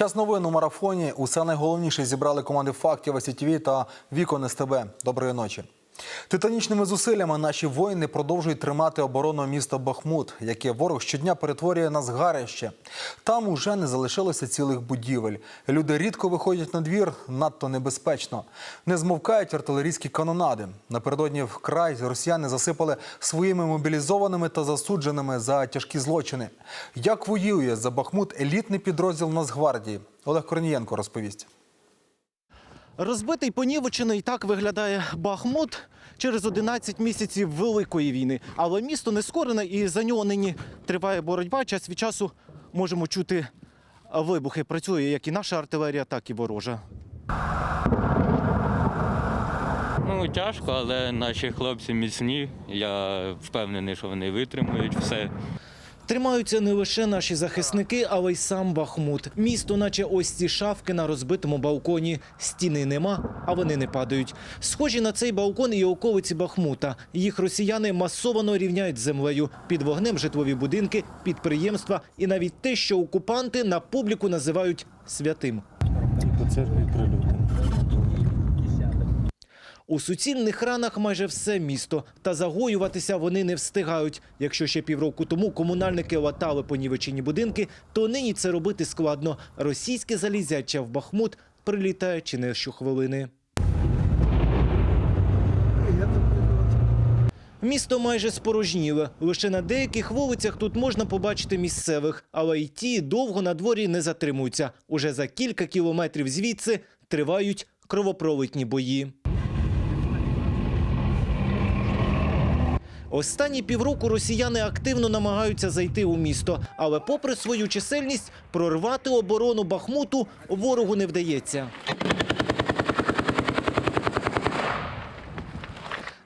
Час новин у марафоні. Усе найголовніше зібрали команди фактів СІТВ та Вікон СТБ. Доброї ночі. Титанічними зусиллями наші воїни продовжують тримати оборону міста Бахмут, яке ворог щодня перетворює на згарище. Там уже не залишилося цілих будівель. Люди рідко виходять на двір, надто небезпечно. Не змовкають артилерійські канонади. Напередодні вкрай росіяни засипали своїми мобілізованими та засудженими за тяжкі злочини. Як воює за Бахмут елітний підрозділ Нацгвардії? Олег Корнієнко розповість. Розбитий понівечений так виглядає Бахмут через 11 місяців великої війни. Але місто не скорене і за нього нині триває боротьба. Час від часу можемо чути вибухи. Працює як і наша артилерія, так і ворожа. Ну, тяжко, але наші хлопці міцні. Я впевнений, що вони витримують все. Тримаються не лише наші захисники, але й сам Бахмут. Місто, наче ось ці шавки на розбитому балконі. Стіни нема, а вони не падають. Схожі на цей балкон і околиці Бахмута. Їх росіяни масовано рівняють з землею. Під вогнем житлові будинки, підприємства і навіть те, що окупанти на публіку називають святим. Церкві прильоти. У суцільних ранах майже все місто, та загоюватися вони не встигають. Якщо ще півроку тому комунальники латали понівечені будинки, то нині це робити складно. Російське залізяча в Бахмут прилітає чи не щохвилини. Місто майже спорожніле. Лише на деяких вулицях тут можна побачити місцевих, але й ті довго на дворі не затримуються. Уже за кілька кілометрів звідси тривають кровопролитні бої. Останні півроку росіяни активно намагаються зайти у місто, але попри свою чисельність прорвати оборону Бахмуту ворогу не вдається.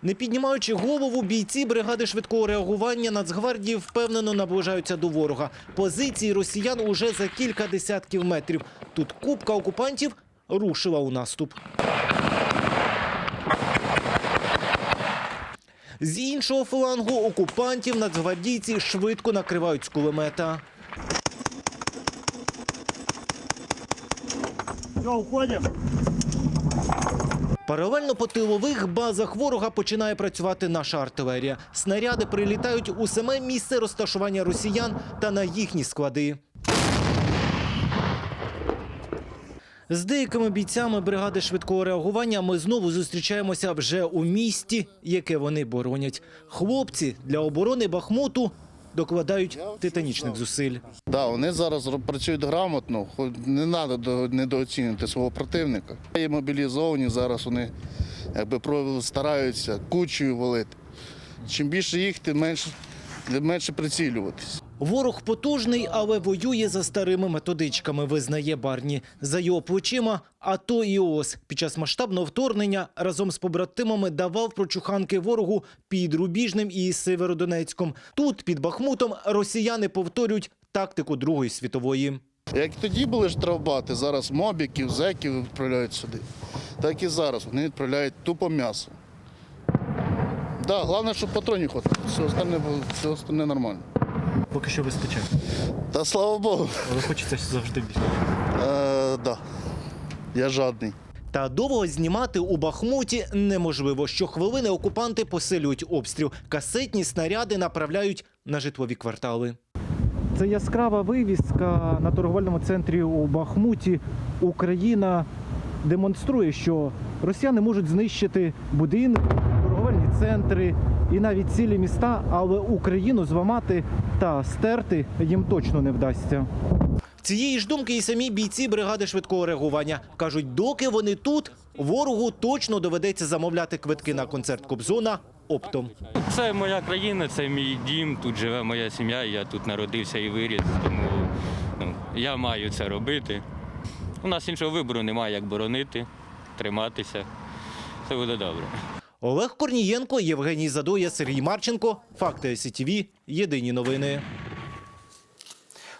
Не піднімаючи голову, бійці бригади швидкого реагування Нацгвардії впевнено наближаються до ворога. Позиції росіян уже за кілька десятків метрів. Тут купка окупантів рушила у наступ. З іншого флангу окупантів нацгвардійці швидко накривають з кулемета. Паралельно по тилових базах ворога починає працювати наша артилерія. Снаряди прилітають у саме місце розташування росіян та на їхні склади. З деякими бійцями бригади швидкого реагування ми знову зустрічаємося вже у місті, яке вони боронять. Хлопці для оборони Бахмуту докладають титанічних зусиль. Да, вони зараз працюють грамотно, не треба до- недооцінювати свого противника. Є мобілізовані, зараз вони якби стараються кучею валити. Чим більше їх, тим менше, тим менше прицілюватись. Ворог потужний, але воює за старими методичками, визнає Барні. За його плечима АТО і ООС. Під час масштабного вторгнення разом з побратимами давав прочуханки ворогу під Рубіжним і Северодонецьком. Тут, під Бахмутом, росіяни повторюють тактику Другої світової. Як тоді були штрафбати, зараз мобіків, зеків відправляють сюди. Так і зараз вони відправляють тупо м'ясо. Да, головне, щоб патронів хватало. Все остальне, все остальне нормально. Поки що вистачає, Та слава Богу. але хочеться завжди більше. Е, да. Я жадний. Та довго знімати у Бахмуті неможливо. Щохвилини окупанти посилюють обстріл. Касетні снаряди направляють на житлові квартали. Це яскрава вивіска на торговельному центрі у Бахмуті. Україна демонструє, що росіяни можуть знищити будинки, торговельні центри і навіть цілі міста, але Україну зламати та стерти їм точно не вдасться. Цієї ж думки і самі бійці бригади швидкого реагування кажуть, доки вони тут, ворогу точно доведеться замовляти квитки на концерт Кобзона оптом. Це моя країна, це мій дім, тут живе моя сім'я, я тут народився і виріс, тому ну, я маю це робити. У нас іншого вибору немає, як боронити, триматися. Все буде добре. Олег Корнієнко, Євгеній Задоя, Сергій Марченко. Факти СІТВ. Єдині новини.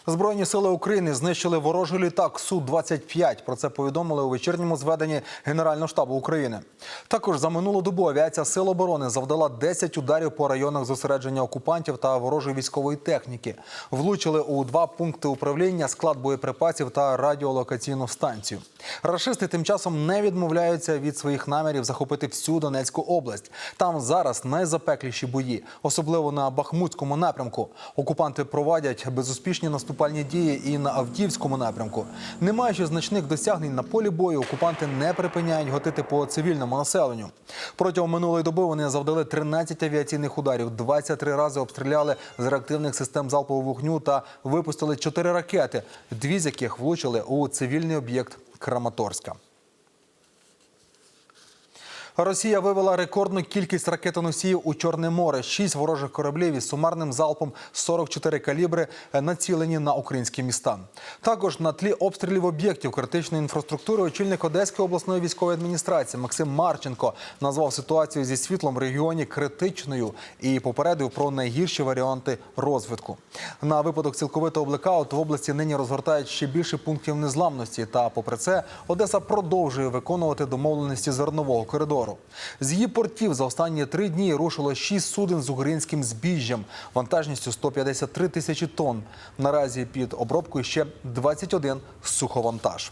Збройні сили України знищили ворожий літак Су-25. Про це повідомили у вечірньому зведенні Генерального штабу України. Також за минулу добу авіація Сил оборони завдала 10 ударів по районах зосередження окупантів та ворожої військової техніки. Влучили у два пункти управління, склад боєприпасів та радіолокаційну станцію. Рашисти тим часом не відмовляються від своїх намірів захопити всю Донецьку область. Там зараз найзапекліші бої, особливо на Бахмутському напрямку. Окупанти проводять безуспішні наступальні дії і на Авдіївському напрямку. Не маючи значних досягнень на полі бою, окупанти не припиняють готити по цивільному населенню. Протягом минулої доби вони завдали 13 авіаційних ударів, 23 рази обстріляли з реактивних систем залпового вогню та випустили 4 ракети, дві з яких влучили у цивільний об'єкт Краматорська. Росія вивела рекордну кількість ракетоносіїв у Чорне море. Шість ворожих кораблів із сумарним залпом 44 калібри е, націлені на українські міста. Також на тлі обстрілів об'єктів критичної інфраструктури очільник Одеської обласної військової адміністрації Максим Марченко назвав ситуацію зі світлом в регіоні критичною і попередив про найгірші варіанти розвитку. На випадок цілковитого блекауту в області нині розгортають ще більше пунктів незламності. Та, попри це, Одеса продовжує виконувати домовленості зернового коридору. З її портів за останні три дні рушило шість суден з українським збіжжям вантажністю 153 тисячі тонн. Наразі під обробкою ще 21 суховантаж.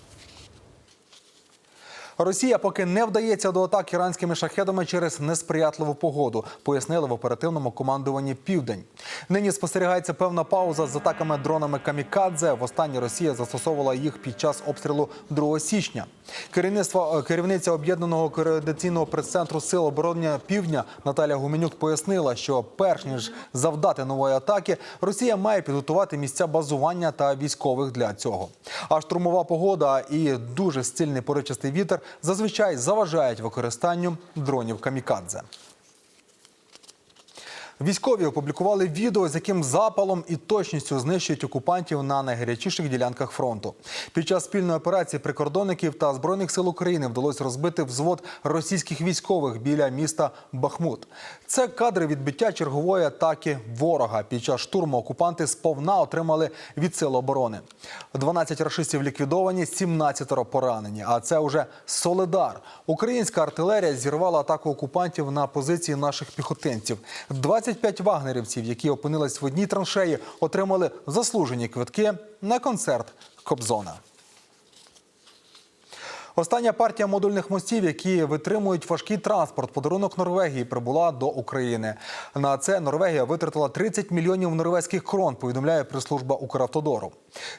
Росія поки не вдається до атак іранськими шахедами через несприятливу погоду, пояснили в оперативному командуванні Південь. Нині спостерігається певна пауза з атаками дронами Камікадзе. Востаннє Росія застосовувала їх під час обстрілу 2 січня. Керівництво е, керівниця об'єднаного координаційного прес-центру сил оборони Півдня Наталя Гуменюк пояснила, що перш ніж завдати нової атаки, Росія має підготувати місця базування та військових для цього. А штурмова погода і дуже сильний поривчастий вітер зазвичай заважають використанню дронів камікадзе. Військові опублікували відео, з яким запалом і точністю знищують окупантів на найгарячіших ділянках фронту. Під час спільної операції прикордонників та збройних сил України вдалося розбити взвод російських військових біля міста Бахмут. Це кадри відбиття чергової атаки ворога. Під час штурму окупанти сповна отримали від сил оборони. 12 рашистів ліквідовані, 17 поранені. А це вже Соледар. Українська артилерія зірвала атаку окупантів на позиції наших піхотинців. 25 вагнерівців, які опинились в одній траншеї, отримали заслужені квитки на концерт Кобзона. Остання партія модульних мостів, які витримують важкий транспорт, подарунок Норвегії прибула до України. На це Норвегія витратила 30 мільйонів норвезьких крон. Повідомляє прес-служба Укравтодору.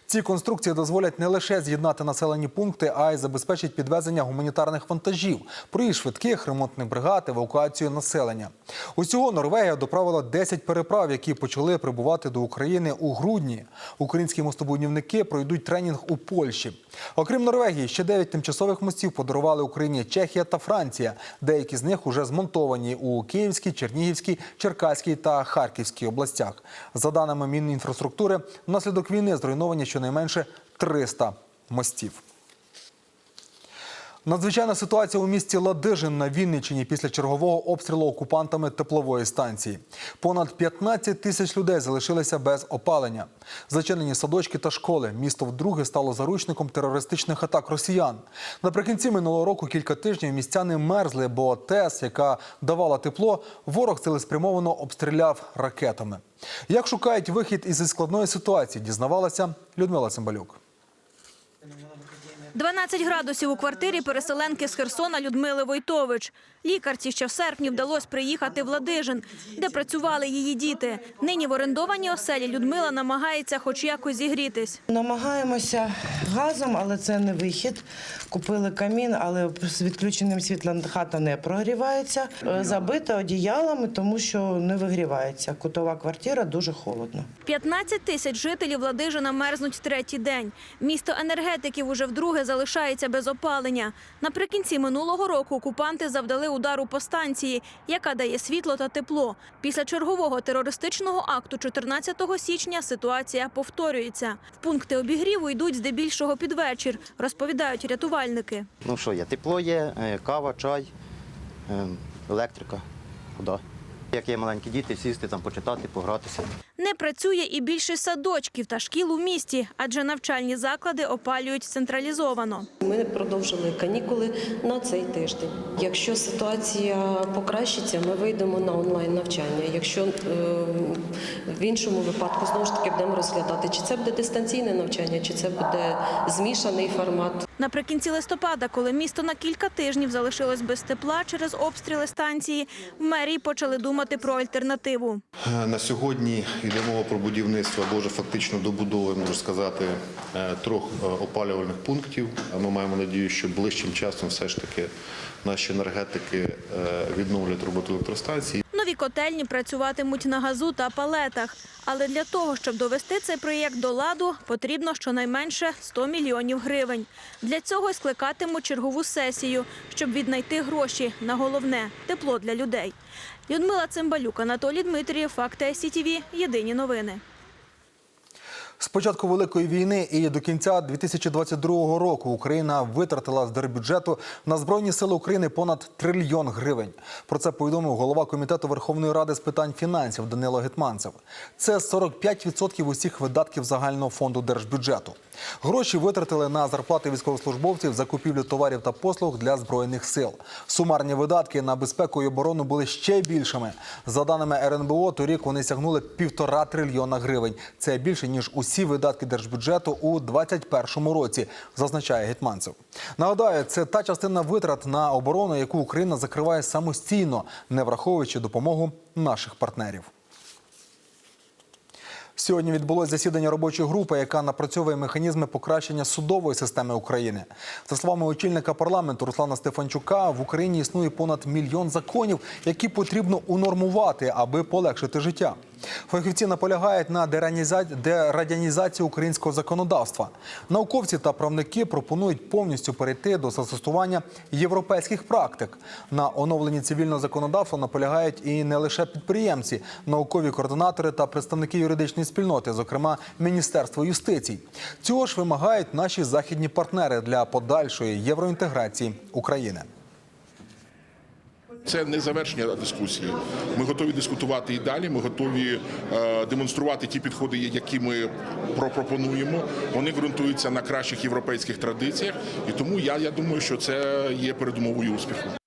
Ці конструкції дозволять не лише з'єднати населені пункти, а й забезпечить підвезення гуманітарних вантажів, проїзд швидких ремонтних бригад, евакуацію населення. Усього Норвегія доправила 10 переправ, які почали прибувати до України у грудні. Українські мостобудівники пройдуть тренінг у Польщі. Окрім Норвегії, ще 9 тимчасових мостів подарували Україні Чехія та Франція. Деякі з них уже змонтовані у Київській, Чернігівській, Черкаській та Харківській областях. За даними Мінінфраструктури, внаслідок війни зруйновані щонайменше 300 мостів. Надзвичайна ситуація у місті Ладижин на Вінниччині після чергового обстрілу окупантами теплової станції. Понад 15 тисяч людей залишилися без опалення. Зачинені садочки та школи. Місто вдруге стало заручником терористичних атак росіян. Наприкінці минулого року кілька тижнів містяни мерзли, бо ТЕС, яка давала тепло, ворог цілеспрямовано обстріляв ракетами. Як шукають вихід із складної ситуації, дізнавалася Людмила Цимбалюк. 12 градусів у квартирі переселенки з Херсона Людмили Войтович. Лікарці ще в серпні вдалося приїхати в Ладижин, де працювали її діти. Нині в орендованій оселі Людмила намагається хоч якось зігрітись. Намагаємося газом, але це не вихід. Купили камін, але з відключеним світлом хата не прогрівається. Е, Забита одіялами, тому що не вигрівається. Кутова квартира дуже холодно. 15 тисяч жителів Ладижина мерзнуть третій день. Місто енергетиків уже вдруге залишається без опалення. Наприкінці минулого року окупанти завдали удару по станції, яка дає світло та тепло. Після чергового терористичного акту 14 січня ситуація повторюється. В пункти обігріву йдуть здебільшого під вечір, розповідають рятувальники. Ну що є? Тепло є, е, кава, чай, е, електрика, вода. Як є маленькі діти, сісти там, почитати, погратися. Не працює і більшість садочків та шкіл у місті, адже навчальні заклади опалюють централізовано. Ми продовжили канікули на цей тиждень. Якщо ситуація покращиться, ми вийдемо на онлайн навчання. Якщо е, в іншому випадку знову ж таки будемо розглядати, чи це буде дистанційне навчання, чи це буде змішаний формат. Наприкінці листопада, коли місто на кілька тижнів залишилось без тепла через обстріли станції, в мерії почали думати про альтернативу. Е, На сьогодні йде мова про будівництво або вже фактично добудови, можу сказати, е, трьох е, опалювальних пунктів. Ми маємо надію, що ближчим часом все ж таки наші енергетики е, відновлять роботу електростанцій. Нові котельні працюватимуть на газу та палетах. Але для того, щоб довести цей проєкт до ладу, потрібно щонайменше 100 мільйонів гривень. Для цього й скликатимуть чергову сесію, щоб віднайти гроші на головне – тепло для людей. Людмила Цимбалюк, Анатолій Дмитрієв, Факти СІТІВІ. Єдині новини. З початку великої війни і до кінця 2022 року Україна витратила з держбюджету на збройні сили України понад трильйон гривень. Про це повідомив голова комітету Верховної Ради з питань фінансів Данило Гетманцев. Це 45% усіх видатків загального фонду держбюджету. Гроші витратили на зарплати військовослужбовців, закупівлю товарів та послуг для збройних сил. Сумарні видатки на безпеку і оборону були ще більшими. За даними РНБО, торік вони сягнули півтора трильйона гривень. Це більше ніж усі видатки держбюджету у 2021 році, зазначає Гетманцев. Нагадаю, це та частина витрат на оборону, яку Україна закриває самостійно, не враховуючи допомогу наших партнерів. Сьогодні відбулось засідання робочої групи, яка напрацьовує механізми покращення судової системи України. За словами очільника парламенту Руслана Стефанчука, в Україні існує понад мільйон законів, які потрібно унормувати, аби полегшити життя. Фахівці наполягають на дерадянізації українського законодавства. Науковці та правники пропонують повністю перейти до застосування європейських практик. На оновленні цивільного законодавства наполягають і не лише підприємці, наукові координатори та представники юридичної спільноти, зокрема Міністерство юстиції. Цього ж вимагають наші західні партнери для подальшої євроінтеграції України. Це не завершення дискусії. Ми готові дискутувати і далі. Ми готові е, демонструвати ті підходи, які ми пропонуємо. Вони ґрунтуються на кращих європейських традиціях, і тому я, я думаю, що це є передумовою успіху.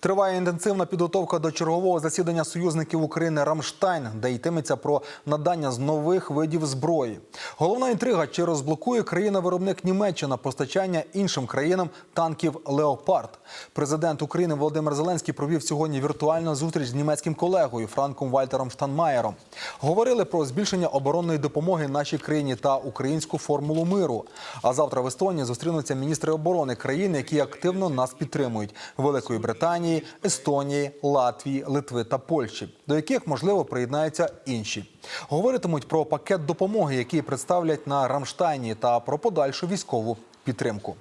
Триває інтенсивна підготовка до чергового засідання союзників України Рамштайн, де йтиметься про надання з нових видів зброї. Головна інтрига: чи розблокує країна-виробник Німеччина постачання іншим країнам танків Леопард. Президент України Володимир Зеленський провів сьогодні віртуальну зустріч з німецьким колегою Франком Вальтером Штанмаєром. Говорили про збільшення оборонної допомоги нашій країні та українську формулу миру. А завтра в Естонії зустрінуться міністри оборони країн, які активно нас підтримують: Великої Британії. Естонії, Латвії, Литви та Польщі, до яких можливо приєднаються інші. Говоритимуть про пакет допомоги, який представлять на Рамштайні, та про подальшу військову підтримку.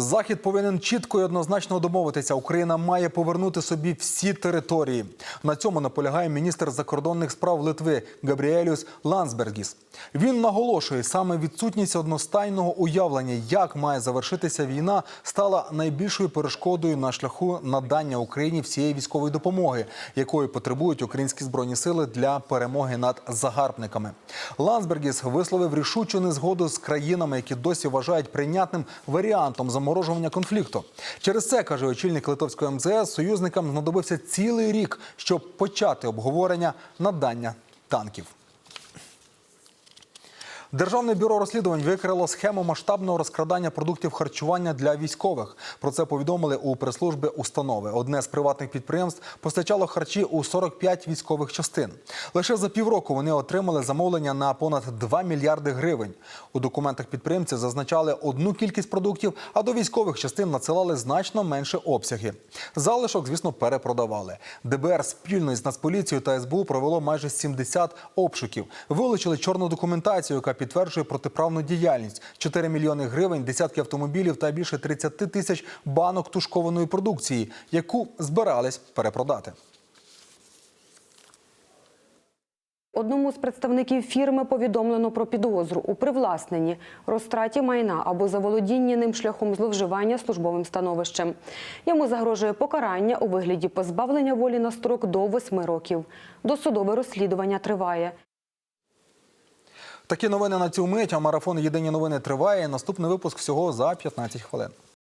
Захід повинен чітко і однозначно домовитися. Україна має повернути собі всі території. На цьому наполягає міністр закордонних справ Литви Габріелюс Лансбергіс. Він наголошує, саме відсутність одностайного уявлення, як має завершитися війна, стала найбільшою перешкодою на шляху надання Україні всієї військової допомоги, якої потребують українські збройні сили для перемоги над загарбниками. Лансбергіс висловив рішучу незгоду з країнами, які досі вважають прийнятним варіантом заморожування конфлікту. Через це каже очільник литовської МЗС, союзникам знадобився цілий рік, щоб почати обговорення надання танків. Державне бюро розслідувань викрило схему масштабного розкрадання продуктів харчування для військових. Про це повідомили у прес-службі установи. Одне з приватних підприємств постачало харчі у 45 військових частин. Лише за півроку вони отримали замовлення на понад 2 мільярди гривень. У документах підприємці зазначали одну кількість продуктів, а до військових частин надсилали значно менше обсяги. Залишок, звісно, перепродавали. ДБР спільно із Нацполіцією та СБУ провело майже 70 обшуків. Вилучили чорну документацію, яка підтверджує протиправну діяльність: 4 мільйони гривень, десятки автомобілів та більше 30 тисяч банок тушкованої продукції, яку збирались перепродати. Одному з представників фірми повідомлено про підозру у привласненні, розтраті майна або заволодінні ним шляхом зловживання службовим становищем. Йому загрожує покарання у вигляді позбавлення волі на строк до 8 років. Досудове розслідування триває. Такі новини на цю мить. А марафон Єдині новини триває. Наступний випуск всього за 15 хвилин.